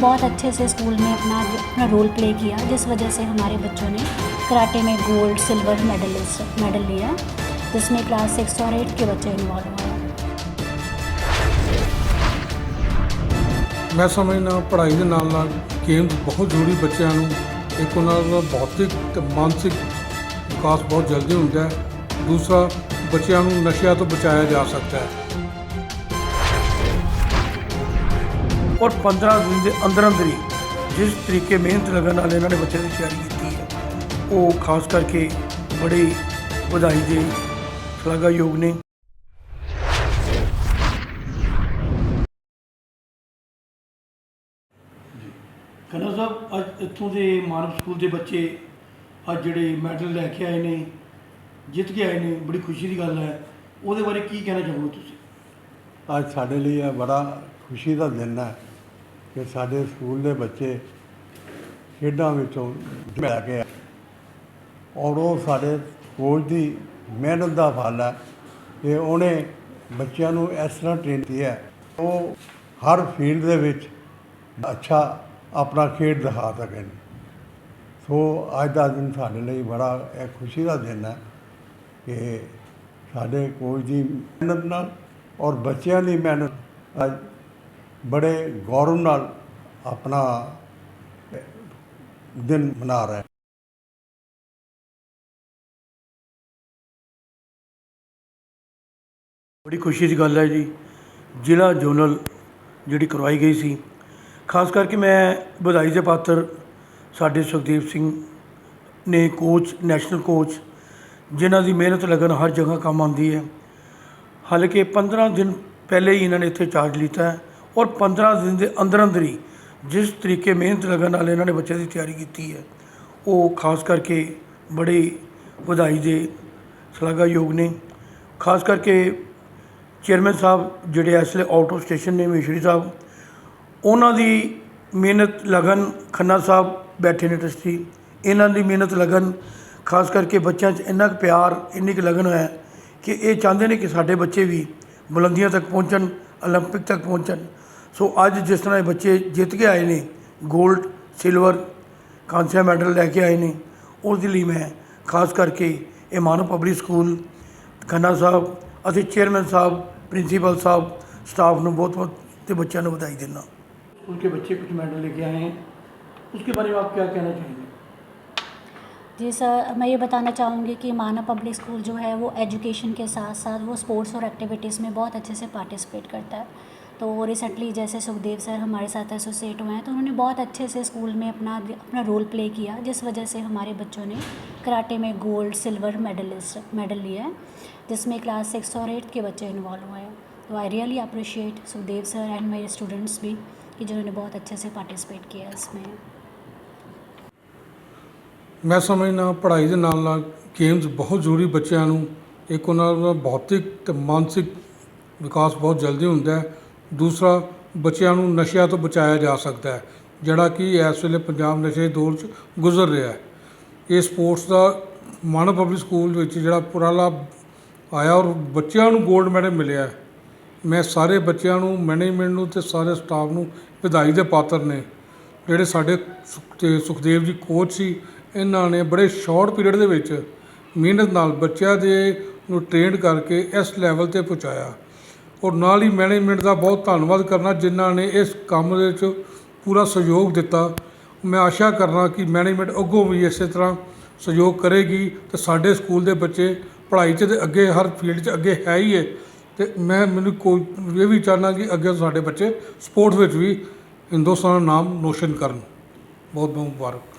बहुत अच्छे से स्कूल में अपना अपना रोल प्ले किया जिस वजह से हमारे बच्चों ने कराटे में गोल्ड सिल्वर मेडलिस्ट मेडल लिया जिसमें क्लास सिक्स और एट के बच्चे इन्वॉल्व हुए ਮੈਂ ਸਮਝਦਾ ਪੜ੍ਹਾਈ ਦੇ ਨਾਲ ਨਾਲ ਗੇਮਸ ਬਹੁਤ ਜ਼ਰੂਰੀ ਬੱਚਿਆਂ ਨੂੰ ਇੱਕ ਉਹਨਾਂ ਦਾ ਭੌਤਿਕ ਤੇ ਮਾਨਸਿਕ ਵਿਕਾਸ ਬਹੁਤ ਜਲਦੀ ਹੁੰਦਾ ਹੈ ਦੂਸਰਾ ਬੱਚਿਆਂ ਨੂੰ ਨਸ਼ਿਆਂ ਤੋਂ ਬਚਾਇਆ ਜਾ ਸਕਦਾ ਹੈ ਔਰ 15 ਦਿਨ ਦੇ ਅੰਦਰ ਅੰਦਰ ਹੀ ਜਿਸ ਤਰੀਕੇ ਮਿਹਨਤ ਲਗਨ ਨਾਲ ਇਹਨਾਂ ਨੇ ਬੱਚਿਆਂ ਦੀ ਤਿਆਰੀ ਕੀਤੀ ਹੈ ਉਹ ਖਾਸ ਕਰਕੇ ਬੜੇ ਵਧਾਈ ਦੇ ਸ਼ਲਾਘਾਯੋਗ ਨੇ। ਖੰਨਾ ਸਾਹਿਬ ਅੱਜ ਇੱਥੋਂ ਦੇ ਮਾਨਵ ਸਕੂਲ ਦੇ ਬੱਚੇ ਅੱਜ ਜਿਹੜੇ ਮੈਡਲ ਲੈ ਕੇ ਆਏ ਨੇ ਜਿੱਤ ਕੇ ਆਏ ਨੇ ਬੜੀ ਖੁਸ਼ੀ ਦੀ ਗੱਲ ਹੈ। ਉਹਦੇ ਬਾਰੇ ਕੀ ਕਹਿਣਾ ਚਾਹੋਗੇ ਤੁਸੀਂ? ਅੱਜ ਸਾਡੇ ਲਈ ਇਹ ਬੜਾ ਖੁਸ਼ੀ ਦਾ ਦਿਨ ਹੈ। ਕਿ ਸਾਡੇ ਸਕੂਲ ਦੇ ਬੱਚੇ ਖੇਡਾਂ ਵਿੱਚੋਂ ਮਿਲ ਕੇ ਔਰ ਉਹ ਸਾਡੇ ਕੋਚ ਦੀ ਮਿਹਨਤ ਦਾ ਫਲ ਹੈ ਕਿ ਉਹਨੇ ਬੱਚਿਆਂ ਨੂੰ ਇਸ ਤਰ੍ਹਾਂ ਟ੍ਰੇਨ ਕੀਤਾ ਹੈ। ਉਹ ਹਰ ਫੀਲਡ ਦੇ ਵਿੱਚ ਅੱਛਾ ਆਪਣਾ ਖੇਡ ਦਿਖਾ ਸਕਣ। ਸੋ ਅੱਜ ਦਾ ਦਿਨ ਸਾਡੇ ਲਈ ਬੜਾ ਇਹ ਖੁਸ਼ੀ ਦਾ ਦਿਨ ਹੈ ਕਿ ਸਾਡੇ ਕੋਚ ਦੀ ਮਿਹਨਤ ਨਾਲ ਔਰ ਬੱਚਿਆਂ ਦੀ ਮਿਹਨਤ ਅੱਜ ਬੜੇ ਗੌਰਵ ਨਾਲ ਆਪਣਾ ਦਿਨ ਮਨਾ ਰਿਹਾ ਬੜੀ ਖੁਸ਼ੀ ਦੀ ਗੱਲ ਹੈ ਜੀ। ਜ਼ਿਲ੍ਹਾ ਜੋਨਲ ਜਿਹੜੀ ਕਰਵਾਈ ਗਈ ਸੀ। ਖਾਸ ਕਰਕੇ ਮੈਂ ਵਧਾਈ ਦੇ ਪਾਤਰ ਸਾਡੇ ਸੁਖਦੇਵ ਸਿੰਘ ਨੇ ਕੋਚ ਨੈਸ਼ਨਲ ਕੋਚ ਜਿਨ੍ਹਾਂ ਦੀ ਮਿਹਨਤ ਲਗਨ ਹਰ ਜਗ੍ਹਾ ਕੰਮ ਆਉਂਦੀ ਹੈ। ਹਾਲਾਂਕਿ 15 ਦਿਨ ਪਹਿਲੇ ਹੀ ਇਹਨਾਂ ਨੇ ਇੱਥੇ ਚਾਰਜ ਲਿੱਤਾ ਹੈ। ਔਰ 15 ਦਿਨ ਦੇ ਅੰਦਰ ਅੰਦਰ ਹੀ ਜਿਸ ਤਰੀਕੇ ਮਿਹਨਤ ਲਗਨ ਨਾਲ ਇਹਨਾਂ ਨੇ ਬੱਚਿਆਂ ਦੀ ਤਿਆਰੀ ਕੀਤੀ ਹੈ ਉਹ ਖਾਸ ਕਰਕੇ ਬੜੇ ਵਧਾਈ ਦੇ ਸ਼ਲਾਘਾਯੋਗ ਨੇ ਖਾਸ ਕਰਕੇ ਚੇਅਰਮੈਨ ਸਾਹਿਬ ਜਿਹੜੇ ਇਸ ਵੇਲੇ ਆਊਟ ਆਫ ਸਟੇਸ਼ਨ ਨੇ ਮਿਸ਼ਰੀ ਸਾਹਿਬ ਉਹਨਾਂ ਦੀ ਮਿਹਨਤ ਲਗਨ ਖੰਨਾ ਸਾਹਿਬ ਬੈਠੇ ਨੇ ਟਰਸਟੀ ਇਹਨਾਂ ਦੀ ਮਿਹਨਤ ਲਗਨ ਖਾਸ ਕਰਕੇ ਬੱਚਿਆਂ 'ਚ ਇੰਨਾ ਕੁ ਪਿਆਰ ਇੰਨੀ ਕੁ ਲਗਨ ਹੈ ਕਿ ਇਹ ਚਾਹੁੰਦੇ ਨੇ ਕਿ ਸਾਡੇ ਬੱਚੇ ਵੀ ਬੁਲੰਦੀਆਂ ਤੱਕ ਪਹੁੰਚਣ 올림픽 ਤੱਕ ਪਹੁੰਚਣ ਸੋ ਅੱਜ ਜਿਸ ਤਰ੍ਹਾਂ ਇਹ ਬੱਚੇ ਜਿੱਤ ਕੇ ਆਏ ਨੇ 골ਡ ਸਿਲਵਰ ਕਾਂਸਿਆ ਮੈਡਲ ਲੈ ਕੇ ਆਏ ਨੇ ਉਸ ਦੇ ਲਈ ਮੈਂ ਖਾਸ ਕਰਕੇ ਇਹ ਮਾਨਵ ਪਬਲਿਕ ਸਕੂਲ ਖੰਨਾ ਸਾਹਿਬ ਅਤੇ chairman Sahib principal Sahib staff ਨੂੰ ਬਹੁਤ ਬਹੁਤ ਤੇ ਬੱਚਿਆਂ ਨੂੰ ਵਧਾਈ ਦਿੰਦਾ। ਸਕੂਲ ਕੇ ਬੱਚੇ कुछ ਮੈਡਲ ਲੈ ਕੇ ਆਏ उसके बारे ਬਾਰੇ ਆਪ क्या ਕਹਿਣਾ चाहेंगे जी सर मैं ये बताना चाहूँगी कि माना पब्लिक स्कूल जो है वो एजुकेशन के साथ साथ वो स्पोर्ट्स और एक्टिविटीज़ में बहुत अच्छे से पार्टिसिपेट करता है तो रिसेंटली जैसे सुखदेव सर हमारे साथ एसोसिएट हुए हैं तो उन्होंने बहुत अच्छे से स्कूल में अपना अपना रोल प्ले किया जिस वजह से हमारे बच्चों ने कराटे में गोल्ड सिल्वर मेडलिस्ट मेडल लिया है जिसमें क्लास सिक्स और एट के बच्चे इन्वॉल्व हुए हैं तो I really appreciate Sukhdev sir and मेरे स्टूडेंट्स भी कि जिन्होंने बहुत अच्छे से पार्टिसिपेट किया इसमें ਮੈਂ ਸਮਝਦਾ ਪੜ੍ਹਾਈ ਦੇ ਨਾਲ ਨਾਲ ਗੇਮਸ ਬਹੁਤ ਜ਼ਰੂਰੀ ਬੱਚਿਆਂ ਨੂੰ ਇੱਕ ਉਹਨਾਂ ਦਾ ਭੌਤਿਕ ਤੇ ਮਾਨਸਿਕ ਵਿਕਾਸ ਬਹੁਤ ਜਲਦੀ ਹੁੰਦਾ ਹੈ ਦੂਸਰਾ, ਬੱਚਿਆਂ ਨੂੰ ਨਸ਼ਿਆਂ ਤੋਂ ਬਚਾਇਆ ਜਾ ਸਕਦਾ ਹੈ, ਜਿਹੜਾ ਕਿ ਇਸ ਵੇਲੇ ਪੰਜਾਬ ਨਸ਼ੇ ਦੇ ਦੌਰ 'ਚ ਗੁਜ਼ਰ ਰਿਹਾ ਹੈ। ਇਹ ਸਪੋਰਟਸ ਦਾ ਮਾਨਵ ਪਬਲਿਕ ਸਕੂਲ ਵਿੱਚ ਜਿਹੜਾ ਉਪਰਾਲਾ ਆਇਆ ਔਰ ਬੱਚਿਆਂ ਨੂੰ 골ਡ ਮੈਡਲ ਮਿਲਿਆ ਮੈਂ ਸਾਰੇ ਬੱਚਿਆਂ ਨੂੰ, ਮੈਨੇਜਮੈਂਟ ਨੂੰ ਤੇ ਸਾਰੇ ਸਟਾਫ ਨੂੰ ਵਧਾਈ ਦੇ ਪਾਤਰ ਨੇ। ਜਿਹੜੇ ਸਾਡੇ ਸੁਖ- ਸੁਖਦੇਵ ਜੀ ਕੋਚ ਸੀ, ਇਹਨਾਂ ਨੇ ਬੜੇ ਸ਼ਾਰਟ ਪੀਰੀਅਡ ਦੇ ਵਿੱਚ ਮਿਹਨਤ ਨਾਲ ਬੱਚਿਆਂ ਦੇ ਨੂੰ ਟ੍ਰੇਨਡ ਕਰਕੇ ਇਸ ਲੈਵਲ ਤੇ ਪਹੁੰਚਾਇਆ। ਔਰ ਨਾਲ ਹੀ ਮੈਨੇਜਮੈਂਟ ਦਾ ਬਹੁਤ ਧੰਨਵਾਦ ਕਰਨਾ ਜਿਨ੍ਹਾਂ ਨੇ ਇਸ ਕੰਮ ਦੇ ਵਿੱਚ ਪੂਰਾ ਸਹਿਯੋਗ ਦਿੱਤਾ। ਮੈਂ ਆਸ਼ਾ ਕਰਨਾ ਕਿ ਮੈਨੇਜਮੈਂਟ ਅੱਗੋਂ ਵੀ ਇਸੇ ਤਰ੍ਹਾਂ ਸਹਿਯੋਗ ਕਰੇਗੀ ਤੇ ਸਾਡੇ ਸਕੂਲ ਦੇ ਬੱਚੇ ਪੜ੍ਹਾਈ 'ਚ ਤੇ ਅੱਗੇ ਹਰ ਫੀਲਡ 'ਚ ਅੱਗੇ ਹੈ ਹੀ ਹੈ ਤੇ ਮੈਂ ਮੈਨੂੰ ਕੋਈ ਇਹ ਵੀ ਚਾਹੁੰਦਾ ਕਿ ਅੱਗੇ ਸਾਡੇ ਬੱਚੇ ਸਪੋਰਟਸ ਵਿੱਚ ਵੀ ਹਿੰਦੁਸਤਾਨ ਦਾ ਨਾਮ ਰੋਸ਼ਨ ਕਰਨ। ਬਹੁਤ ਬਹੁਤ ਮੁਬਾਰਕ।